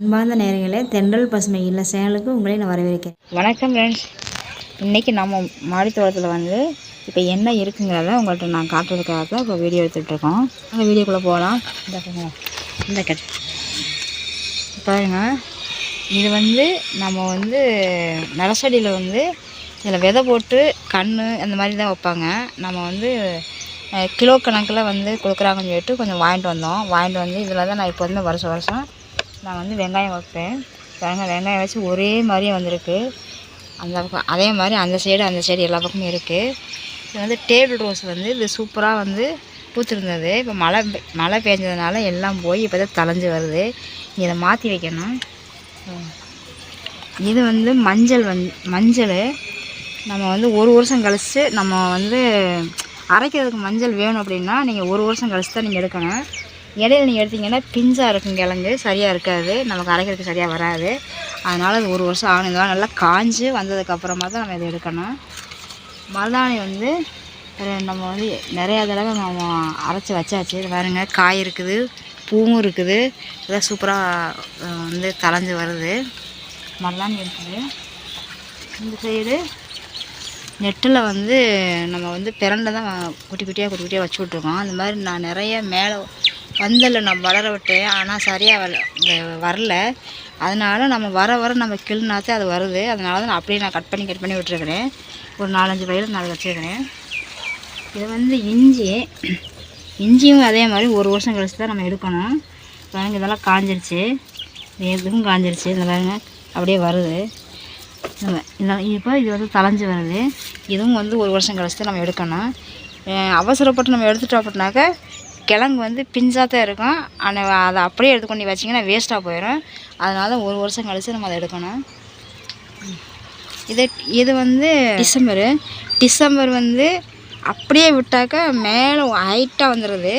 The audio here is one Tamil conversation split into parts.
அன்பார்ந்த நேரங்களே தென்றல் பசுமை இல்ல சேனலுக்கு உங்களை நான் வரவேற்கிறேன். வணக்கம் ஃப்ரெண்ட்ஸ் இன்றைக்கி நம்ம மாடி தோட்டத்தில் வந்து இப்போ என்ன இருக்குங்கிறத உங்கள்கிட்ட நான் காட்டுறதுக்காக தான் இப்போ வீடியோ எடுத்துகிட்ருக்கோம் அந்த வீடியோக்குள்ளே போகலாம் இந்த இந்த கட். பாருங்க. இது வந்து நம்ம வந்து நரசடியில் வந்து இதில் விதை போட்டு கண் அந்த மாதிரி தான் வைப்பாங்க. நம்ம வந்து கிலோ கணக்கில் வந்து கொடுக்குறாங்கன்னு சொல்லிட்டு கொஞ்சம் வாங்கிட்டு வந்தோம். வாங்கிட்டு வந்து இதில் தான் நான் இப்போ வந்து வருஷம் வருஷம் நான் வந்து வெங்காயம் வைப்பேன். வெங்காயம் வெங்காயம் வச்சு ஒரே மாதிரியே வந்திருக்கு. அந்த பக்கம் அதே மாதிரி அந்த சைடு அந்த சைடு எல்லா பக்கமும் இருக்குது இது வந்து டேபிள் ரோஸ் வந்து இது சூப்பராக வந்து பூத்துருந்தது. இப்போ மழை மழை பெஞ்சதுனால எல்லாம் போய் இப்போ தான் தலைஞ்சு வருது. இதை மாற்றி வைக்கணும். இது வந்து மஞ்சள் வந் மஞ்சள். நம்ம வந்து ஒரு வருஷம் கழித்து நம்ம வந்து அரைக்கிறதுக்கு மஞ்சள் வேணும் அப்படின்னா நீங்கள் ஒரு வருஷம் கழித்து தான் நீங்கள் எடுக்கணும். இடையில நீங்கள் எடுத்திங்கன்னா பிஞ்சாக இருக்கும் கிழங்கு. சரியாக இருக்காது. நமக்கு அரைக்கிறதுக்கு சரியாக வராது. அதனால் அது ஒரு வருஷம் ஆகணும். இதெல்லாம் நல்லா காஞ்சு வந்ததுக்கப்புறமா தான் நம்ம இதை எடுக்கணும். மருதாணி வந்து நம்ம வந்து நிறையா தடவை நம்ம அரைச்சி வச்சாச்சு. இது பாருங்க காய் இருக்குது பூவும் இருக்குது. இதெல்லாம் சூப்பராக வந்து தளைஞ்சு வருது. மருதாணி இருக்குது. இந்த சைடு நெட்டில் வந்து நம்ம வந்து பிறண்டை தான் குட்டி குட்டியாக குட்டி குட்டியாக வச்சு விட்ருக்கோம் அந்த மாதிரி நான் நிறைய மேலே பந்தலில் நான் வளர விட்டேன் ஆனால் சரியாக வர வரல. அதனால் நம்ம வர வர நம்ம கிள்னாத்தே அது வருது. அதனால தான் நான் அப்படியே நான் கட் பண்ணி கட் பண்ணி விட்டுருக்கிறேன். ஒரு நாலஞ்சு பயிர் நான் வச்சுருக்கிறேன். இது வந்து இஞ்சி. இஞ்சியும் அதே மாதிரி ஒரு வருஷம் கழிச்சு தான் நம்ம எடுக்கணும். பாருங்க இதெல்லாம் காஞ்சிருச்சு. இது எதுவும் காஞ்சிருச்சு. இந்த பாருங்க அப்படியே வருது. இந்த இந்த இப்போ இது வந்து தலைஞ்சி வருது. இதுவும் வந்து ஒரு வருஷம் கழிச்சு நம்ம எடுக்கணும். அவசரப்பட்டு நம்ம எடுத்துட்டோம் அப்படின்னாக்கா கிழங்கு வந்து பிஞ்சாக தான் இருக்கும். ஆனால் அதை அப்படியே எடுத்துக்கொண்டு வச்சிங்கன்னா வேஸ்ட்டாக போயிடும். அதனால் ஒரு வருஷம் கழிச்சு நம்ம அதை எடுக்கணும். இது இது வந்து டிசம்பரு. டிசம்பர் வந்து அப்படியே விட்டாக்க மேலே ஹைட்டாக வந்துடுது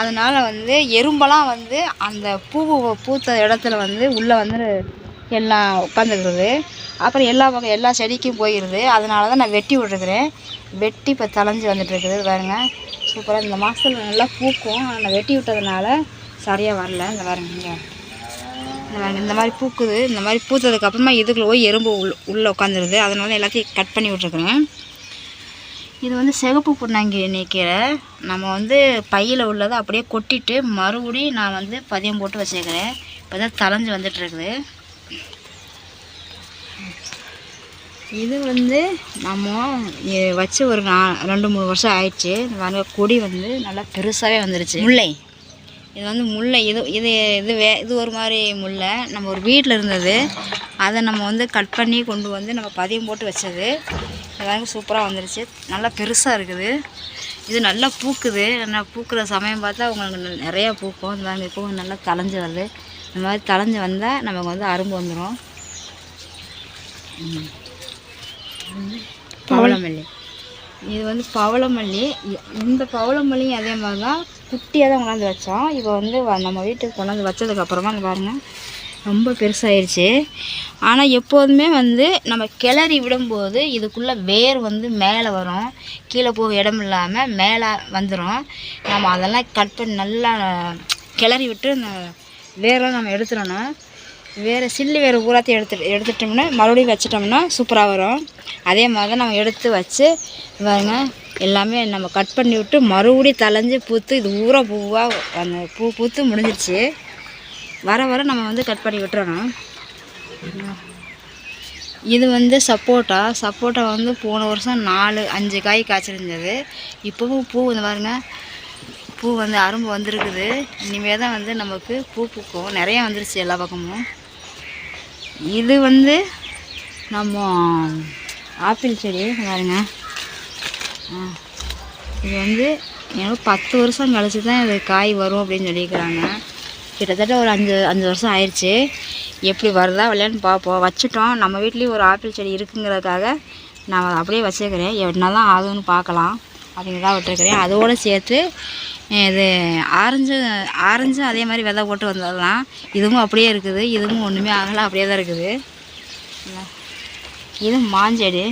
அதனால் வந்து எறும்பெல்லாம் வந்து அந்த பூ பூத்த இடத்துல வந்து உள்ளே வந்து எல்லாம் உட்காந்துருக்குது அப்புறம் எல்லா பக்கம் எல்லா செடிக்கும் போயிடுது அதனால தான் நான் வெட்டி விட்ருக்குறேன் வெட்டி இப்போ தலைஞ்சி வந்துட்டுருக்குது பாருங்க. சூப்பராக இந்த மாதத்தில் நல்லா பூக்கும். ஆனால் நான் வெட்டி விட்டதுனால சரியாக வரல. இந்த பாருங்க இந்த மாதிரி பூக்குது. இந்த மாதிரி பூத்ததுக்கப்புறமா இதுக்குள்ள போய் எறும்பு உள்ள உள்ளே உட்காந்துருது அதனால எல்லாத்தையும் கட் பண்ணி விட்ருக்குறேன் இது வந்து சிகப்பு புண்ணாங்கி கீரை. நம்ம வந்து பையில் உள்ளதை அப்படியே கொட்டிட்டு மறுபடியும் நான் வந்து பதியம் போட்டு வச்சுருக்கிறேன் இப்போ தான் தளைஞ்சு வந்துட்டுருக்குது. இது வந்து நம்ம வச்சு ஒரு ரெண்டு மூணு வருஷம் ஆயிடுச்சு. இந்த பாருங்க கொடி வந்து நல்லா பெருசாகவே வந்துருச்சு. முல்லை. இது வந்து முல்லை. இது இது இது வே இது ஒரு மாதிரி முல்லை. நம்ம ஒரு வீட்டில் இருந்தது. அதை நம்ம வந்து கட் பண்ணி கொண்டு வந்து நம்ம பதியம் போட்டு வச்சது. எல்லாருக்கும் சூப்பராக வந்துருச்சு. நல்லா பெருசாக இருக்குது. இது நல்லா பூக்குது. நல்லா பூக்கிற சமயம் பார்த்தா உங்களுக்கு நிறையா பூக்கும். இந்த மாதிரி பூ நல்லா தளைஞ்சு வருது. இந்த மாதிரி தளைஞ்சு வந்தால் நமக்கு வந்து அரும்பு வந்துடும் பவளமல்லி. இது வந்து பவளமல்லி. இந்த பவளமல்லியும் அதே மாதிரி தான் குட்டியாக தான் கொண்டாந்து வச்சோம். இப்போ வந்து வ- நம்ம வீட்டுக்கு கொண்டாந்து வச்சதுக்கப்புறமா இங்க பாருங்க ரொம்ப பெருசாயிருச்சு. ஆனால் எப்போதுமே வந்து நம்ம கிளறி விடும்போது இதுக்குள்ளே வேர் வந்து மேலே வரும். கீழே போக இடம் இல்லாமல் மேலே வந்துடும் நம்ம அதெல்லாம் கட் பண்ணி நல்லா கிளறி விட்டு வேரெலாம் வேரெல்லாம் நம்ம எடுத்துடணும். வேறு சில்லு வேறு பூராத்தையும் எடுத்து எடுத்துட்டோம்னா மறுபடியும் வச்சிட்டோம்னா சூப்பராக வரும். அதே மாதிரி தான் நம்ம எடுத்து வச்சு பாருங்க எல்லாமே நம்ம கட் பண்ணி விட்டு மறுபடியும் தலைஞ்சு பூத்து இது ஊரா பூவாக அந்த பூ பூத்து முடிஞ்சிருச்சு. வர வர நம்ம வந்து கட் பண்ணி விட்டுறணும். இது வந்து சப்போட்டா. சப்போட்டா வந்து போன வருஷம் நாலு அஞ்சு காய் காய்ச்சிருந்தது. இப்போவும் பூ வந்து பாருங்க பூ வந்து அரும்பு வந்திருக்குது. இனிமே தான் வந்து நமக்கு பூ பூக்கும். நிறையா வந்துருச்சு எல்லா பக்கமும். இது வந்து நம்ம ஆப்பிள் செடி பாருங்க. ஆ. இது வந்து எனக்கு பத்து வருஷம் கழிச்சு தான் இது காய் வரும் அப்படின்னு சொல்லியிருக்கிறாங்க. கிட்டத்தட்ட ஒரு அஞ்சு அஞ்சு வருஷம் ஆயிடுச்சு எப்படி வருதா விளையான்னு பார்ப்போம். வச்சுட்டோம். நம்ம வீட்லேயும் ஒரு ஆப்பிள் செடி இருக்குங்கிறதுக்காக நான் அப்படியே வச்சுக்கிறேன். என்ன தான் ஆகுதுன்னு பார்க்கலாம். அப்படிங்கிறதா விட்டுருக்கிறேன். அதோடு சேர்த்து இது ஆரஞ்சு ஆரஞ்சும் அதே மாதிரி விதை போட்டு வந்துடலாம் இதுவும் அப்படியே இருக்குது. இதுவும் ஒன்றுமே ஆகலை அப்படியே தான் இருக்குது. இது மாஞ்செடி.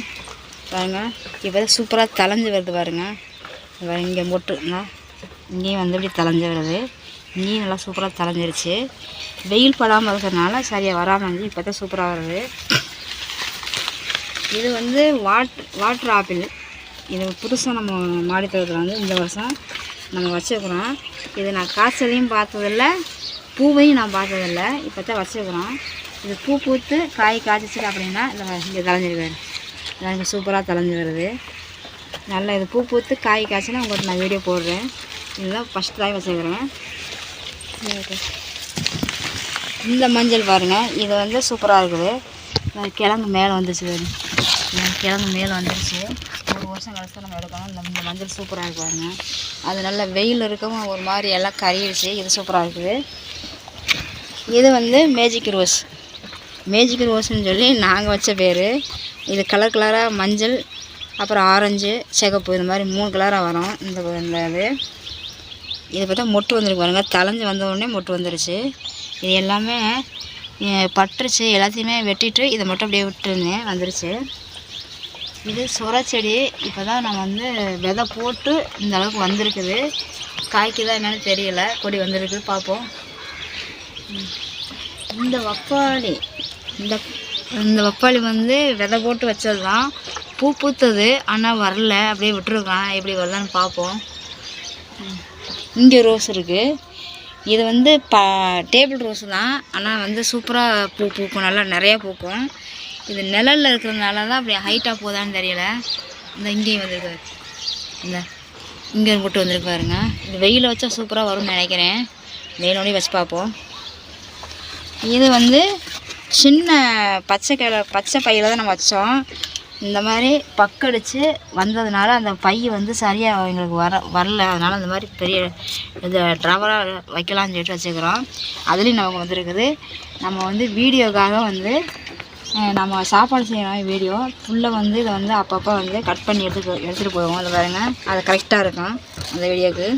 பாருங்கள் இப்போ சூப்பராக தலைஞ்சு வருது பாருங்கள் இங்கே போட்டுங்க இங்கேயும் வந்து இப்படி தலைஞ்சு வருது. இங்கேயும் நல்லா சூப்பராக தலைஞ்சிருச்சு வெயில் படாமல் இருக்கிறதுனால சரியாக வராமல் இருந்துச்சு இப்போ தான் சூப்பராக வருது. இது வந்து வாட் வாட்டர் ஆப்பிள். இது புதுசாக நம்ம மாடி தோட்டத்தில் வந்து இந்த வருஷம் நம்ம வச்சுருக்குறோம். இது நான் காய்ச்சலையும் பார்த்ததில்ல பூவையும் நான் பார்த்ததில்ல இப்போ தான் வச்சுருக்குறோம். இது பூ பூத்து காய் காய்ச்சிச்சு அப்படின்னா இந்த இங்கே தலைஞ்சிருக்காரு எனக்கு சூப்பராக தலைஞ்சு வருது நல்லா இது பூ பூத்து காய் காய்ச்சினா உங்களுக்கு நான் வீடியோ போடுறேன். இதுதான் ஃபஸ்ட் டைம் வச்சுருக்குறேன். இந்த மஞ்சள் பாருங்கள் இது வந்து சூப்பராக இருக்குது. கிழங்கு மேலே வந்துருச்சு கிழங்கு மேலே வந்துருச்சு. வருஷம் கழிச்சு தான் நம்ம எடுக்கணும். இந்த மஞ்சள் சூப்பராக இருக்கு பாருங்க. அது நல்ல வெயில் இருக்கவும் ஒரு மாதிரி எல்லாம் கறிடுச்சு இது சூப்பராக இருக்குது. இது வந்து மேஜிக் ரோஸ் மேஜிக் ரோஸ்ன்னு சொல்லி நாங்கள் வச்ச பேர். இது கலர் கலராக மஞ்சள் அப்புறம் ஆரஞ்சு சிகப்பு இந்த மாதிரி மூணு கலராக வரும். இந்த இந்த இது. இது பார்த்தா மொட்டு வந்துருக்கு பாருங்க. தலைஞ்சு வந்தவுடனே மொட்டு வந்துருச்சு. இது எல்லாமே பட்டுருச்சு. எல்லாத்தையுமே வெட்டிட்டு இதை மட்டும் அப்படியே விட்டுருந்தேன் வந்துருச்சு. இது சுர செடி இப்போ தான் நான் வந்து விதை போட்டு இந்த அளவுக்கு வந்திருக்குது. காய்க்குதா என்னென்னு தெரியல. கொடி வந்திருக்கு. பார்ப்போம். இந்த வப்பாளி. இந்த இந்த வப்பாளி வந்து விதை போட்டு வச்சது தான் பூ பூத்தது. ஆனால் வரல. அப்படியே விட்டுருக்கான் எப்படி வருதான்னு பார்ப்போம். இங்கே ரோஸ் இருக்குது இது வந்து ப டேபிள் ரோஸ் தான். ஆனால் வந்து சூப்பராக பூ பூக்கும். நல்லா நிறையா பூக்கும். இது நிழலில் இருக்கிறதுனால தான் அப்படி ஹைட்டாக போதான்னு தெரியல. இந்த இங்கேயும் வந்திருக்காரு. இந்த இங்கே போட்டு வந்திருக்கு பாருங்க. இது வெயிலில் வச்சா சூப்பராக வரும்னு நினைக்கிறேன். வெயிலோடய வச்சு பார்ப்போம். இது வந்து சின்ன பச்சை கிள பச்சை பையில் தான் நம்ம வச்சோம். இந்த மாதிரி பக்கடிச்சு வந்ததுனால அந்த பை வந்து சரியாக எங்களுக்கு வர வரல. அதனால் அந்த மாதிரி பெரிய இது ட்ரவராக வைக்கலாம்னு சொல்லிட்டு வச்சுக்கிறோம். அதுலேயும் நமக்கு வந்திருக்குது. நம்ம வந்து வீடியோக்காக வந்து நம்ம சாப்பாடு செய்கிற வீடியோ ஃபுல்லாக வந்து இதை வந்து அப்பப்போ வந்து கட் பண்ணி எடுத்து எடுத்துகிட்டு போவோம் அது பாருங்கள் அது கரெக்டாக இருக்கும் அந்த வீடியோக்கு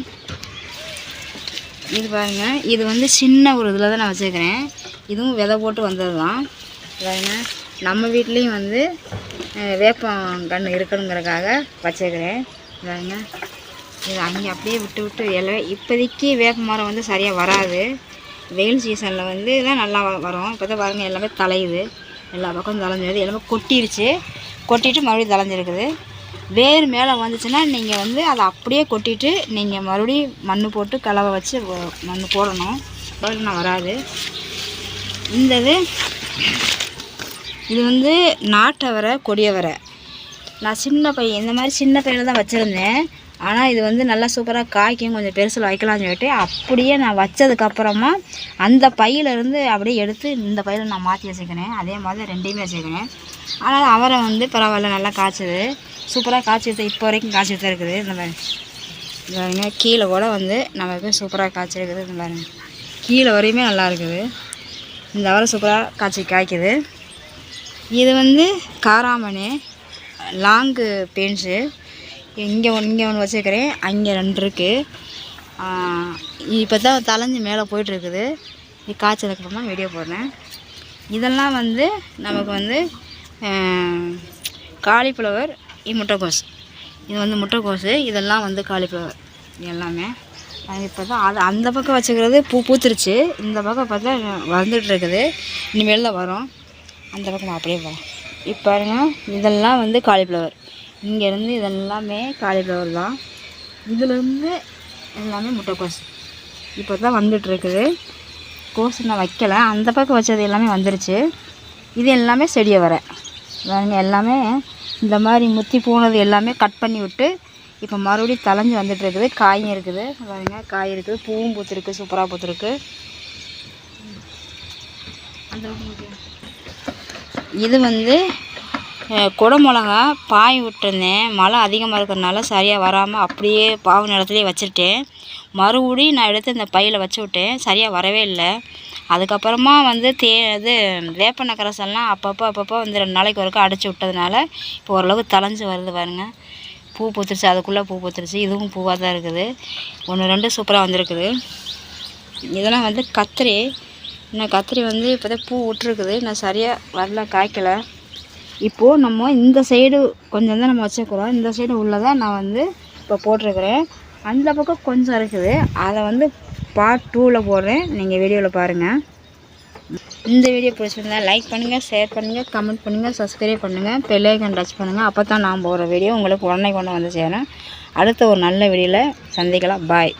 இது பாருங்க. இது வந்து சின்ன ஒரு இதில் தான் நான் வச்சுருக்கிறேன். இதுவும் விதை போட்டு வந்தது தான். பாருங்க. நம்ம வீட்லேயும் வந்து வேப்பம் கன்று இருக்கணுங்கிறதுக்காக வச்சுருக்கிறேன். பாருங்க. இது அங்கே அப்படியே விட்டு விட்டு இலை இப்போதைக்கு வேப்ப மரம் வந்து சரியாக வராது. வெயில் சீசனில் வந்து தான் நல்லா வ- வரும். இப்போ தான் பாருங்கள் எல்லாமே தலையுது. எல்லா பக்கமும் தலைஞ்சிருது எல்லாமே கொட்டிருச்சு. கொட்டிட்டு மறுபடியும் தலைஞ்சிருக்குது வேர் மேலே வந்துச்சுன்னா நீங்கள் வந்து அதை அப்படியே கொட்டிட்டு நீங்கள் மறுபடியும் மண் போட்டு கலவை வச்சு மண் போடணும். நான் வராது. இந்த இது இது வந்து நாட்டவரை கொடியவரை. நான் சின்ன பையன் இந்த மாதிரி சின்ன பையில தான் வச்சுருந்தேன். ஆனால் இது வந்து நல்லா சூப்பராக காய்க்கும். கொஞ்சம் பெருசில் வைக்கலாம்னு சொல்லிட்டு அப்படியே நான் வச்சதுக்கப்புறமா அந்த பையிலேருந்து அப்படியே எடுத்து இந்த பையில் நான் மாற்றி வச்சுக்கிறேன். அதே மாதிரி ரெண்டையுமே வச்சுக்கிறேன். ஆனால் அவரை வந்து பரவாயில்ல நல்லா காய்ச்சது. சூப்பராக காய்ச்சி இப்போ வரைக்கும் காய்ச்சிட்டு தான் இருக்குது. இந்த மாதிரி பாருங்க. கீழே கூட வந்து நமக்கு சூப்பராக காய்ச்சிருக்குது இந்த பாருங்க. கீழே வரையுமே நல்லா இருக்குது. இந்த அவரை சூப்பராக காய்ச்சி காய்க்குது. இது வந்து காராமணி லாங்கு பெயிண்ட்ஸு. இங்கே ஒன்று இங்கே ஒன்று வச்சுருக்கிறேன். அங்கே ரெண்டு இருக்குது இப்போ தான் தலைஞ்சு மேலே போயிட்டுருக்குது. இது காய்ச்சதுக்கு அப்புறமா வீடியோ போடுறேன். இதெல்லாம் வந்து நமக்கு வந்து காலிஃப்ளவர் இது முட்டைக்கோஸ். இது வந்து முட்டைக்கோஸு. இதெல்லாம் வந்து காலிஃப்ளவர் எல்லாமே. இப்போ தான் அது அந்த பக்கம் வச்சுக்கிறது பூ பூத்துருச்சு. இந்த பக்கம் பார்த்தா வந்துட்டுருக்குது. இனிமேல் தான் வரும். அந்த பக்கம் அப்படியே வரும் இப்போ பாருங்கள் இதெல்லாம் வந்து காலிஃப்ளவர் இங்கேருந்து இதெல்லாமே காலிஃப்ளவர் தான். இதுலேருந்து எல்லாமே முட்டைக்கோஸ். இப்போ தான் வந்துட்டு இருக்குது கோஸ் நான் வைக்கல. அந்த பக்கம் வச்சது எல்லாமே வந்துருச்சு. இது எல்லாமே செடியை வர. பாருங்க எல்லாமே இந்த மாதிரி முத்தி போனது எல்லாமே கட் பண்ணி விட்டு இப்போ மறுபடியும் தலைஞ்சு வந்துட்டுருக்குது. காயும் இருக்குது. பாருங்க காய் இருக்குது. பூவும் பூத்துருக்கு. சூப்பராக பூத்துருக்கு. அந்த இது வந்து அஹ், குடமிளகா பாய் விட்டுருந்தேன். மழை அதிகமாக இருக்கிறதுனால சரியாக வராமல் அப்படியே பாவு நிலத்துலேயே வச்சுட்டேன் மறுபடியும் நான் எடுத்து இந்த பையில் வச்சு விட்டேன். சரியாக வரவே இல்லை. அதுக்கப்புறமா வந்து தே இது வேப்பெண்ணெய் கரைசல்லாம் அப்பப்போ அப்பப்போ வந்து ரெண்டு நாளைக்கு ஒருக்கா அடிச்சு விட்டதுனால இப்போ ஓரளவுக்கு தலைஞ்சு வருது பாருங்க. பூ பூத்துருச்சு. அதுக்குள்ளே பூ பூத்துருச்சு. இதுவும் பூவாக தான் இருக்குது. ஒன்று ரெண்டு சூப்பராக வந்திருக்குது. இதெல்லாம் வந்து கத்திரி. இன்னும் கத்திரி வந்து இப்போ தான் பூ விட்டுருக்குது. நான் சரியாக வரல காய்க்கலை. இப்போது நம்ம இந்த சைடு கொஞ்சம் தான் நம்ம வச்சுருக்குறோம். இந்த சைடு உள்ளதை நான் வந்து இப்போ போட்டிருக்கிறேன். அந்த பக்கம் கொஞ்சம் இருக்குது. அதை வந்து பார்ட் டூவில் போடுறேன். நீங்கள் வீடியோவில் பாருங்கள் இந்த வீடியோ பிடிச்சிருந்தா லைக் பண்ணுங்கள் ஷேர் பண்ணுங்கள் கமெண்ட் பண்ணுங்கள் சப்ஸ்கிரைப் பண்ணுங்கள் பெல்லைக்கன் டச் பண்ணுங்கள் அப்போ தான் நான் போடுற வீடியோ உங்களுக்கு உடனே கொண்டு வந்து சேரேன் அடுத்த ஒரு நல்ல வீடியோவில் சந்திக்கலாம். பாய்